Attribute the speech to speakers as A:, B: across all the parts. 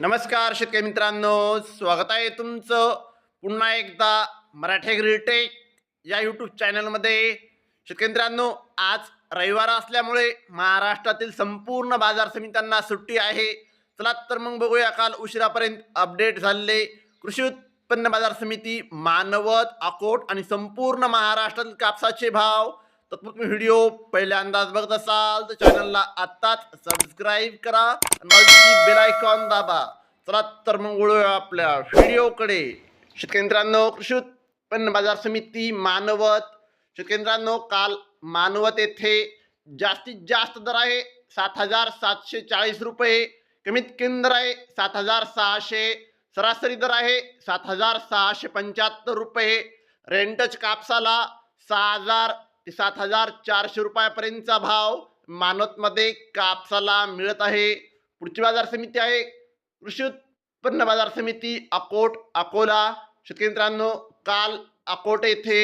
A: नमस्कार शेतकरी मित्रांनो स्वागत आहे तुमचं पुन्हा एकदा मराठी ॲग्रीटेक या यूट्यूब चॅनलमध्ये शेतकरी मित्रांनो आज रविवार असल्यामुळे महाराष्ट्रातील संपूर्ण बाजार समित्यांना सुट्टी आहे. चला तर मग बघूया काल उशिरापर्यंत अपडेट झालेले कृषी उत्पन्न बाजार समिती मानवत अकोट आणि संपूर्ण महाराष्ट्रातील कापसाचे भाव. तर तुम्ही व्हिडिओ पहिल्यांदाच बघत असाल तर चॅनलला आत्ताच सबस्क्राईब करा. आणि बेल आयकॉन दाबा. चला तर मग वळूया आपल्या व्हिडिओकडे शेतकरी मित्रांनो कृषी उत्पन्न बाजार समिती मानवत. शेतकरी मित्रांनो काल मानवत येथे जास्तीत जास्त दर आहे सात हजार सातशे चाळीस रुपये. कमीत कमी दर आहे सात हजार सहाशे. सरासरी दर आहे सात हजार सहाशे पंच्याहत्तर रुपये. रेंटच कापसाला सहा हजार ते सात हजार चारशे रुपयापर्यंतचा भाव मानवतमध्ये कापसाला मिळत आहे. पुढची बाजार समिती आहे. कृषी उत्पन्न बाजार समिती अकोट अकोला. शेतकरी मित्रांनो काल अकोट येथे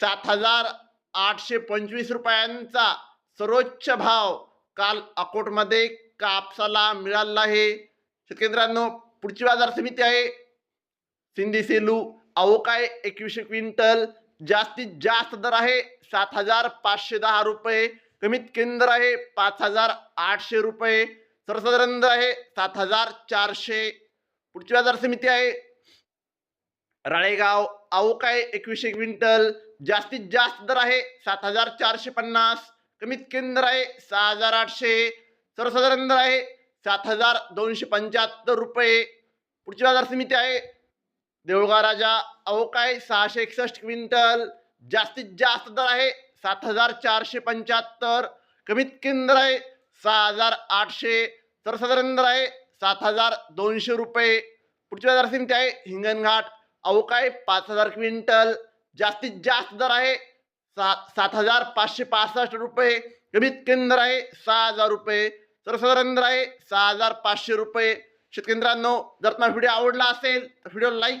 A: सात हजार आठशे पंचवीस रुपयांचा सर्वोच्च भाव काल अकोटमध्ये कापसाला मिळाला आहे. शेतकरी मित्रांनो पुढची बाजार समिती आहे. सिंधी सेलू अवकाय एकवीसशे क्विंटल. जास्तीत जास्त दर आहे सात हजार पाचशे दहा रुपये. कमीत कमी दर आहे पाच हजार आठशे रुपये. सर्वसाधारण दर आहे सात हजार चारशे. पुढची बाजार समिती आहे राळेगाव अवकाय एकवीसशे क्विंटल. जास्तीत जास्त दर आहे सात हजार चारशे पन्नास. कमीत कमी दर आहे सहा हजार आठशे. सर्वसाधारण दर आहे सात हजार दोनशे पंच्याहत्तर रुपये. पुढची बाजार समिती आहे देऊळगा राजा अहो काय सहाशे एकसष्ट क्विंटल जास्तीत जास्त दर आहे सात हजार चारशे पंच्याहत्तर कमीत कमी दर आहे सहा हजार आठशे सर्वसाधारण दर आहे सात हजार दोनशे रुपये. पुढची बाजार समिती आहे हिंगणघाट अवकाय पाच हजार क्विंटल जास्तीत जास्त दर आहे सात सात हजार पाचशे पासष्ट रुपये कमीत कमी दर आहे सहा हजार रुपये सर्वसाधारण दर आहे सहा हजार पाचशे रुपये. शेतकरी जर तुम्हाला व्हिडिओ आवडला असेल तर व्हिडिओ लाईक